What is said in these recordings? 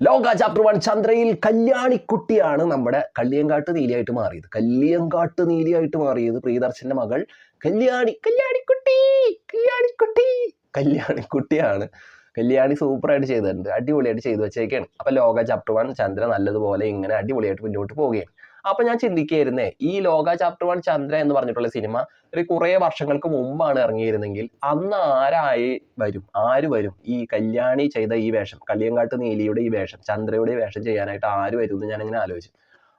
ലോക chapter one ചന്ദ്രയിൽ കല്യാണിക്കുട്ടിയാണ് നമ്മുടെ കല്ലിയങ്കാട്ട് നീലിയായിട്ട് മാറിയത്. കല്ലിയങ്കാട്ട് നീലിയായിട്ട് മാറിയത് പ്രിയദർശന്റെ മകൾ കല്യാണി. കല്യാണിക്കുട്ടി! കല്യാണിക്കുട്ടി! കല്യാണിക്കുട്ടിയാണ്. കല്യാണി സൂപ്പറായിട്ട് ചെയ്തിട്ടുണ്ട്. അടിപൊളിയായിട്ട് ചെയ്തു വെച്ചേക്കാണ്. അപ്പൊ ലോക ചാപ്റ്റർ വൺ ചന്ദ്ര നല്ലതുപോലെ ഇങ്ങനെ അടിപൊളിയായിട്ട് മുന്നോട്ട് പോവുകയാണ്. അപ്പൊ ഞാൻ ചിന്തിക്കുകയായിരുന്നേ ഈ ലോക ചാപ്റ്റർ വൺ ചന്ദ്ര എന്ന് പറഞ്ഞിട്ടുള്ള സിനിമ ഒരു കുറേ വർഷങ്ങൾക്ക് മുമ്പാണ് ഇറങ്ങിയിരുന്നെങ്കിൽ അന്ന് ആരായി വരും? ആര് വരും? ഈ കല്യാണി ചെയ്ത ഈ വേഷം കല്ലിയങ്കാട്ട് നീലിയുടെ ഈ വേഷം ചന്ദ്രയുടെ വേഷം ചെയ്യാനായിട്ട് ആര് വരും എന്ന് ഞാൻ ഇങ്ങനെ ആലോചിച്ചു.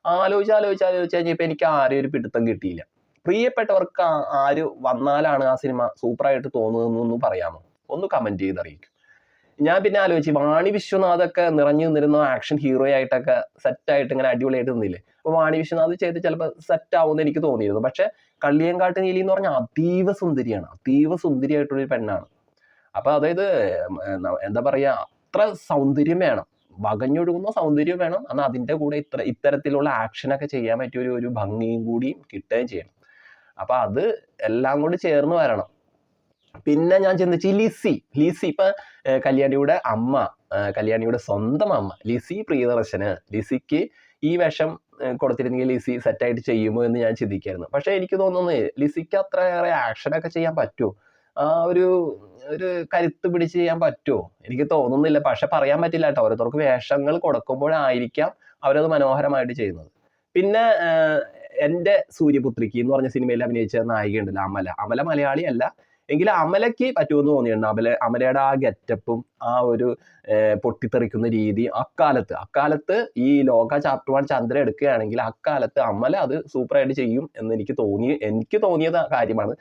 ആലോചിച്ച് ആലോചിച്ച് ആലോചിച്ച് കഴിഞ്ഞപ്പോൾ എനിക്ക് ആരെയും ഒരു പിടുത്തം കിട്ടിയില്ല. പ്രിയപ്പെട്ടവർക്ക് ആര് വന്നാലാണ് ആ സിനിമ സൂപ്പറായിട്ട് തോന്നുന്നതെന്നൊന്ന് പറയാമോ? ഒന്ന് കമന്റ് ചെയ്ത് അറിയിക്കും ഞാൻ പിന്നെ ആലോചിച്ചു വാണി വിശ്വനാഥൊക്കെ നിറഞ്ഞു നിന്നിരുന്ന ആക്ഷൻ ഹീറോ ആയിട്ടൊക്കെ സെറ്റായിട്ട് ഇങ്ങനെ അടിപൊളിയായിട്ട് നിന്നില്ലേ? അപ്പൊ വാണി വിശ്വനാഥ് ചെയ്ത് ചിലപ്പോൾ സെറ്റ് ആവുമെന്ന് എനിക്ക് തോന്നിയിരുന്നു. പക്ഷെ കള്ളിയങ്കാട്ട് നീലി എന്ന് പറഞ്ഞാൽ അതീവ സുന്ദരിയാണ്. അതീവ സുന്ദരിയായിട്ടുള്ള ഒരു പെണ്ണാണ്. അപ്പോൾ അതായത് എന്താ- പറയുക പറയാ അത്ര സൗന്ദര്യം വേണം. വകഞ്ഞൊഴുകുന്ന സൗന്ദര്യം വേണം. എന്നാൽ അതിന്റെ കൂടെ ഇത്ര ഇത്തരത്തിലുള്ള ആക്ഷനൊക്കെ ചെയ്യാൻ പറ്റിയ ഒരു ഒരു ഭംഗിയും കൂടി കിട്ടുകയും ചെയ്യണം. അപ്പൊ അത് എല്ലാം കൂടി ചേർന്ന് വരണം. പിന്നെ ഞാൻ ചിന്തിച്ചു ലിസി ലിസി ഇപ്പൊ കല്യാണിയുടെ അമ്മ കല്യാണിയുടെ സ്വന്തം അമ്മ ലിസി പ്രിയദർശന്. ലിസിക്ക് ഈ വേഷം കൊടുത്തിരുന്നെങ്കിൽ ലിസി സെറ്റായിട്ട് ചെയ്യുമോ എന്ന് ഞാൻ ചിന്തിക്കായിരുന്നു. പക്ഷേ എനിക്ക് തോന്നുന്നത് ലിസിക്ക് അത്രയേറെ ആക്ഷനൊക്കെ ചെയ്യാൻ പറ്റുമോ? ആ ഒരു ഒരു കരുത്ത് പിടിച്ച് ചെയ്യാൻ പറ്റുമോ? എനിക്ക് തോന്നുന്നില്ല. പക്ഷെ പറയാൻ പറ്റില്ല കേട്ടോ. ഓരോരുത്തർക്ക് വേഷങ്ങൾ കൊടുക്കുമ്പോഴായിരിക്കാം അവരത് മനോഹരമായിട്ട് ചെയ്യുന്നത്. പിന്നെ എന്റെ സൂര്യപുത്രിക്ക് എന്ന് പറഞ്ഞ സിനിമയിൽ അഭിനയിച്ച നായികയുണ്ടല്ലോ അമല. അമല മലയാളി അല്ല എങ്കിലും അമലയ്ക്ക് പറ്റുമെന്ന് തോന്നിയിട്ടുണ്ട്. അമല അമലയുടെ ആ ഗെറ്റപ്പും ആ ഒരു പൊട്ടിത്തെറിക്കുന്ന രീതി അക്കാലത്ത്. അക്കാലത്ത് ഈ ലോക ചാപ്റ്റർ വൺ ചന്ദ്ര എടുക്കുകയാണെങ്കിൽ അക്കാലത്ത് അമല അത് സൂപ്പറായിട്ട് ചെയ്യും എന്ന് എനിക്ക് തോന്നി എനിക്ക് തോന്നിയത് കാര്യമാണ്.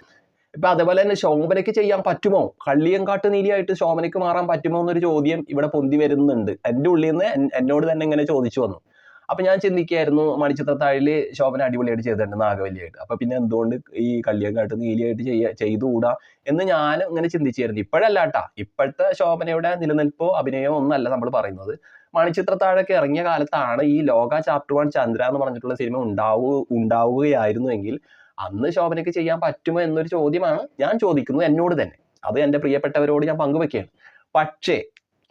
ഇപ്പൊ അതേപോലെ തന്നെ ശോഭനയ്ക്ക് ചെയ്യാൻ പറ്റുമോ? കള്ളിയങ്കാട്ട് നീലിയായിട്ട് ശോഭനയ്ക്ക് മാറാൻ പറ്റുമോ എന്നൊരു ചോദ്യം ഇവിടെ പൊന്തി വരുന്നുണ്ട്. എന്റെ ഉള്ളിൽ നിന്ന് എന്നോട് തന്നെ ഇങ്ങനെ ചോദിച്ചു വന്നു. അപ്പൊ ഞാൻ ചിന്തിക്കായിരുന്നു മണിച്ചിത്രത്താഴിൽ ശോഭന അടിപൊളിയായിട്ട് ചെയ്തിട്ടുണ്ട് നാഗവല്ലിയായിട്ട് അപ്പൊ പിന്നെ എന്തുകൊണ്ട് ഈ കള്ളിയങ്കാട്ട് നീലിയായിട്ട് ചെയ്യ ചെയ്തുകൂടാ എന്ന് ഞാൻ ഇങ്ങനെ ചിന്തിച്ചായിരുന്നു. ഇപ്പോഴല്ല കേട്ടാ ഇപ്പോഴത്തെ ശോഭനയുടെ നിലനിൽപ്പോ അഭിനയമോ ഒന്നല്ല നമ്മൾ പറയുന്നത്. മണിച്ചിത്രത്താഴൊക്കെ ഇറങ്ങിയ കാലത്താണ് ഈ ലോക ചാപ്റ്റർ വൺ ചന്ദ്ര എന്ന് പറഞ്ഞിട്ടുള്ള സിനിമ ഉണ്ടാവു ഉണ്ടാവുകയായിരുന്നുവെങ്കിൽ അന്ന് ശോഭനയ്ക്ക് ചെയ്യാൻ പറ്റുമോ എന്നൊരു ചോദ്യമാണ് ഞാൻ ചോദിക്കുന്നത് എന്നോട് തന്നെ. അത് എന്റെ പ്രിയപ്പെട്ടവരോട് ഞാൻ പങ്കുവെക്കുകയാണ്. പക്ഷേ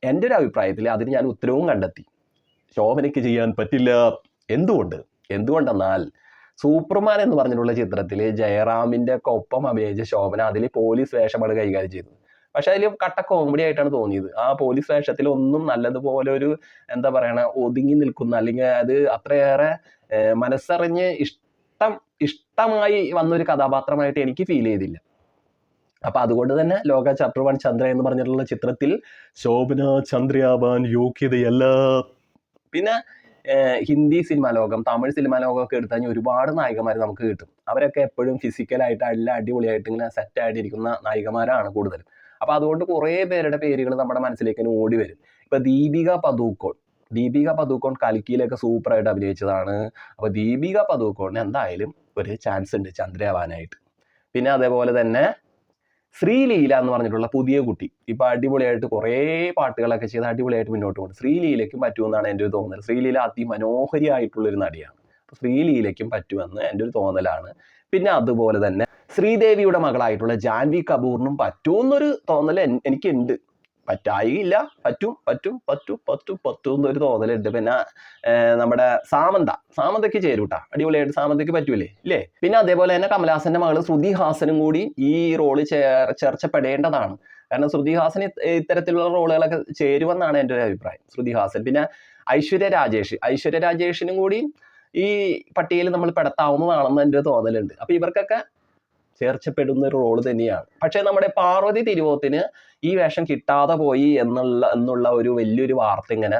എന്റെ ഒരു അഭിപ്രായത്തിൽ അതിന് ഞാൻ ഉത്തരവും കണ്ടെത്തി. ശോഭനയ്ക്ക് ചെയ്യാൻ പറ്റില്ല. എന്തുകൊണ്ട്? എന്തുകൊണ്ടെന്നാൽ സൂപ്പർമാൻ എന്ന് പറഞ്ഞിട്ടുള്ള ചിത്രത്തിൽ ജയറാമിന്റെ ഒക്കെ ഒപ്പം അഭിനയിച്ച ശോഭന അതിൽ പോലീസ് വേഷമാണ് കൈകാര്യം ചെയ്തത് പക്ഷെ അതിൽ കട്ട കോമഡി ആയിട്ടാണ് തോന്നിയത്. ആ പോലീസ് വേഷത്തിൽ ഒന്നും നല്ലതുപോലെ ഒരു എന്താ പറയണ ഒതുങ്ങി നിൽക്കുന്ന അല്ലെങ്കിൽ അത് അത്രയേറെ മനസ്സറിഞ്ഞ് ഇഷ്ടം ഇഷ്ടമായി വന്നൊരു കഥാപാത്രമായിട്ട് എനിക്ക് ഫീൽ ചെയ്തില്ല. അപ്പൊ അതുകൊണ്ട് തന്നെ ലോക ചാപ്റ്റർ വൺ ചന്ദ്ര എന്ന് പറഞ്ഞിട്ടുള്ള ചിത്രത്തിൽ ശോഭന ചന്ദ്രയാവാൻ യോഗ്യതയല്ല. പിന്നെ ഹിന്ദി സിനിമാ ലോകം തമിഴ് സിനിമാ ലോകം ഒക്കെ എടുത്തു കഴിഞ്ഞാൽ ഒരുപാട് നായികമാർ നമുക്ക് കിട്ടും. അവരൊക്കെ എപ്പോഴും ഫിസിക്കലായിട്ട് എല്ലാം അടിപൊളിയായിട്ട് ഇങ്ങനെ സെറ്റ് ആയിട്ടിരിക്കുന്ന നായികമാരാണ് കൂടുതലും. അപ്പോൾ അതുകൊണ്ട് കുറേ പേരുടെ പേരുകൾ നമ്മുടെ മനസ്സിലേക്ക് ഓടി വരും. ഇപ്പൊ ദീപിക പദൂക്കോൾ ദീപിക പദൂക്കോൺ കൽക്കിയിലൊക്കെ സൂപ്പറായിട്ട് അഭിനയിച്ചതാണ്. അപ്പോൾ ദീപിക പദൂക്കോണിന് എന്തായാലും ഒരു ചാൻസ് ഉണ്ട് ചന്ദ്രയാവാനായിട്ട്. പിന്നെ അതേപോലെ തന്നെ ശ്രീലീല എന്ന് പറഞ്ഞിട്ടുള്ള പുതിയ കുട്ടി. ഇപ്പൊ അടിപൊളിയായിട്ട് കുറേ പാട്ടുകളൊക്കെ ചെയ്ത് അടിപൊളിയായിട്ട് മുന്നോട്ട് പോകും ശ്രീലീലയ്ക്കും പറ്റുമെന്നാണ് എന്റെ ഒരു തോന്നൽ. ശ്രീലീല അതിമനോഹരിയായിട്ടുള്ള ഒരു നടിയാണ്. അപ്പൊ ശ്രീലീലയ്ക്കും പറ്റുമെന്ന് എന്റെ ഒരു തോന്നലാണ്. പിന്നെ അതുപോലെ തന്നെ ശ്രീദേവിയുടെ മകളായിട്ടുള്ള ജാൻവി കപൂറിനും പറ്റുമെന്നൊരു തോന്നൽ എനിക്കുണ്ട്. പറ്റായില്ല. പറ്റും പറ്റും പറ്റും പറ്റും പറ്റും എന്നൊരു തോന്നലുണ്ട്. പിന്നെ നമ്മുടെ സാമന്ത. സാമന്തയ്ക്ക് ചേരൂട്ടാ. അടിപൊളിയായിട്ട് സാമന്തയ്ക്ക് പറ്റൂലേ? ഇല്ലേ? പിന്നെ അതേപോലെ തന്നെ കമലഹാസന്റെ മകൾ ശ്രുതി ഹാസനും കൂടി ഈ റോൾ ചേർ ചേർച്ചപ്പെടേണ്ടതാണ്. കാരണം ശ്രുതി ഹാസൻ ഇത്തരത്തിലുള്ള റോളുകളൊക്കെ ചേരുമെന്നാണ് എന്റെ ഒരു അഭിപ്രായം. ശ്രുതി ഹാസൻ പിന്നെ ഐശ്വര്യ രാജേഷ്. ഐശ്വര്യ രാജേഷിനും കൂടി ഈ പട്ടികയിൽ നമ്മൾ പെടത്താവുന്നതാണെന്ന് എന്റെ തോന്നലുണ്ട്. അപ്പൊ ഇവർക്കൊക്കെ ചേർച്ചപ്പെടുന്ന ഒരു റോൾ തന്നെയാണ്. പക്ഷേ നമ്മുടെ പാർവതി തിരുവോത്തിന് ഈ വേഷം കിട്ടാതെ പോയി എന്നുള്ള എന്നുള്ള ഒരു വലിയൊരു വാർത്ത ഇങ്ങനെ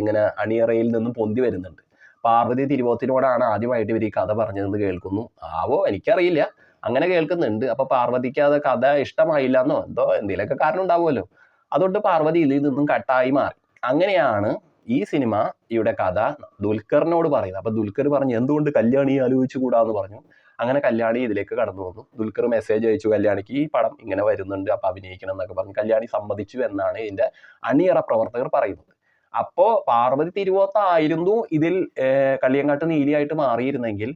ഇങ്ങനെ അണിയറയിൽ നിന്നും പൊന്തി വരുന്നുണ്ട്. പാർവതി തിരുവോത്തിനോടാണ് ആദ്യമായിട്ട് ഇവർ ഈ കഥ പറഞ്ഞതെന്ന് കേൾക്കുന്നു. ആവോ എനിക്കറിയില്ല. അങ്ങനെ കേൾക്കുന്നുണ്ട്. അപ്പോൾ പാർവതിക്ക് അത് കഥ ഇഷ്ടമായില്ല എന്നോ എന്തോ എന്തെങ്കിലുമൊക്കെ കാരണം ഉണ്ടാവുമല്ലോ. അതുകൊണ്ട് പാർവതി ഇതിൽ നിന്നും കട്ടായി മാറി. അങ്ങനെയാണ് ഈ സിനിമ ഇവിടെ കഥ ദുൽഖറിനോട് പറയുന്നത്. അപ്പൊ ദുൽഖർ പറഞ്ഞു എന്തുകൊണ്ട് കല്യാണി ആലോചിച്ചുകൂടാന്ന് പറഞ്ഞു. അങ്ങനെ കല്യാണി ഇതിലേക്ക് കടന്നു വന്നു. ദുൽഖർ മെസ്സേജ് അയച്ചു കല്യാണിക്ക് ഈ പടം ഇങ്ങനെ വരുന്നുണ്ട് അപ്പൊ അഭിനയിക്കണം എന്നൊക്കെ പറഞ്ഞു. കല്യാണി സമ്മതിച്ചു എന്നാണ് ഇതിന്റെ അണിയറ പ്രവർത്തകർ പറയുന്നത്. അപ്പോ പാർവതി തിരുവോത്ത ആയിരുന്നു ഇതിൽ കളിയങ്കാട്ട് നീലിയായിട്ട് മാറിയിരുന്നെങ്കിൽ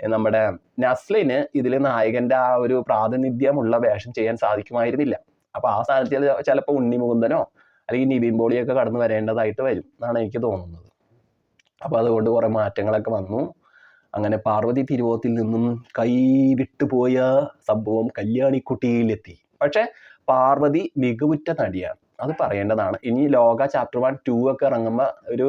നമ്മുടെ നസ്ലിന് ഇതിൽ നായകന്റെ ആ ഒരു പ്രാതിനിധ്യമുള്ള വേഷം ചെയ്യാൻ സാധിക്കുമായിരുന്നില്ല. അപ്പൊ ആ സ്ഥാനത്ത് ചിലപ്പോൾ ഉണ്ണി മുകുന്ദനോ അല്ലെങ്കിൽ നിവിൻ പോളിയൊക്കെ കടന്നു വരേണ്ടതായിട്ട് വരും എന്നാണ് എനിക്ക് തോന്നുന്നത്. അപ്പോൾ അതുകൊണ്ട് കുറേ മാറ്റങ്ങളൊക്കെ വന്നു. അങ്ങനെ പാർവതി തിരുവോത്തിൽ നിന്നും കൈ വിട്ടുപോയ സംഭവം കല്യാണിക്കുട്ടിയിലെത്തി. പക്ഷേ പാർവതി മികവുറ്റ നടിയാണ്. അത് പറയേണ്ടതാണ്. ഇനി ലോക ചാപ്റ്റർ വൺ ടു ഒക്കെ ഇറങ്ങുമ്പോൾ ഒരു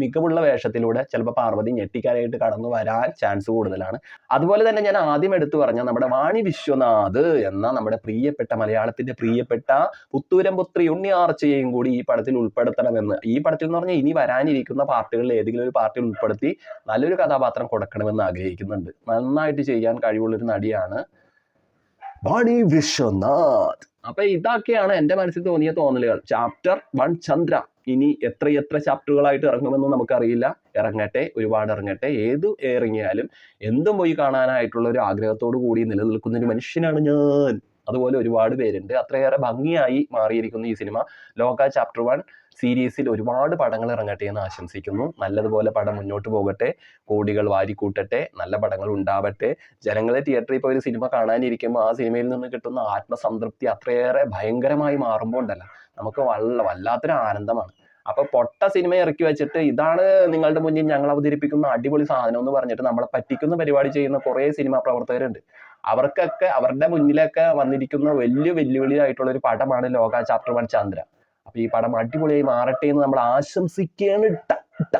മികവുള്ള വേഷത്തിലൂടെ ചിലപ്പോൾ പാർവതി ഞെട്ടിക്കാനായിട്ട് കടന്നു വരാൻ ചാൻസ് കൂടുതലാണ്. അതുപോലെ തന്നെ ഞാൻ ആദ്യം എടുത്തു പറഞ്ഞ നമ്മുടെ വാണി വിശ്വനാഥ് എന്ന നമ്മുടെ പ്രിയപ്പെട്ട മലയാളത്തിന്റെ പ്രിയപ്പെട്ട പുത്തൂരം പുത്രി ഉണ്ണി ആർച്ചയെയും കൂടി ഈ പടത്തിൽ ഉൾപ്പെടുത്തണമെന്ന്. ഈ പടത്തിൽ എന്ന് പറഞ്ഞാൽ ഇനി വരാനിരിക്കുന്ന പാർട്ടികളിൽ ഏതെങ്കിലും ഒരു പാർട്ടിയിൽ ഉൾപ്പെടുത്തി നല്ലൊരു കഥാപാത്രം കൊടുക്കണമെന്ന് ആഗ്രഹിക്കുന്നുണ്ട്. നന്നായിട്ട് ചെയ്യാൻ കഴിവുള്ളൊരു നടിയാണ് വാണി വിശ്വനാഥ്. അപ്പൊ ഇതൊക്കെയാണ് എന്റെ മനസ്സിൽ തോന്നിയ തോന്നലുകൾ. Chapter one Chandra. ഇനി എത്ര എത്ര ചാപ്റ്ററുകളായിട്ട് ഇറങ്ങുമെന്ന് നമുക്കറിയില്ല. ഇറങ്ങട്ടെ ഒരുപാട് ഇറങ്ങട്ടെ. ഏത് ഇറങ്ങിയാലും എന്തും പോയി കാണാനായിട്ടുള്ള ഒരു ആഗ്രഹത്തോടു കൂടി നിലനിൽക്കുന്ന ഒരു മനുഷ്യനാണ് ഞാൻ. അതുപോലെ ഒരുപാട് പേരുണ്ട്. അത്രയേറെ ഭംഗിയായി മാറിയിരിക്കുന്നു ഈ സിനിമ. ലോക ചാപ്റ്റർ വൺ സീരീസിൽ ഒരുപാട് പടങ്ങൾ ഇറങ്ങട്ടെ എന്ന് ആശംസിക്കുന്നു. നല്ലതുപോലെ പടം മുന്നോട്ട് പോകട്ടെ. കോടികൾ വാരിക്കൂട്ടട്ടെ. നല്ല പടങ്ങൾ ഉണ്ടാവട്ടെ. ജനങ്ങളെ തിയേറ്ററിൽ പോയി ഒരു സിനിമ കാണാനിരിക്കുമ്പോൾ ആ സിനിമയിൽ നിന്ന് കിട്ടുന്ന ആത്മസംതൃപ്തി അത്രയേറെ ഭയങ്കരമായി മാറുമ്പോൾ ഉണ്ടല്ലോ. നമുക്ക് വല്ല വല്ലാത്തൊരു ആനന്ദമാണ്. അപ്പൊ പൊട്ട സിനിമ ഇറക്കി വെച്ചിട്ട് ഇതാണ് നിങ്ങളുടെ മുന്നിൽ ഞങ്ങൾ അവതരിപ്പിക്കുന്ന അടിപൊളി സാധനം എന്ന് പറഞ്ഞിട്ട് നമ്മളെ പറ്റിക്കുന്ന പരിപാടി ചെയ്യുന്ന കുറേ സിനിമാ പ്രവർത്തകരുണ്ട്. അവർക്കൊക്കെ അവരുടെ മുന്നിലൊക്കെ വന്നിരിക്കുന്ന വലിയ വെല്ലുവിളിയായിട്ടുള്ള ഒരു പടമാണ് ലോക ചാപ്റ്റർ വൺ ചന്ദ്ര. അപ്പൊ ഈ പടം അടിപൊളിയായി മാറട്ടെ എന്ന് നമ്മൾ ആശംസിക്കുകയാണ്. ഇട്ട ട്ട.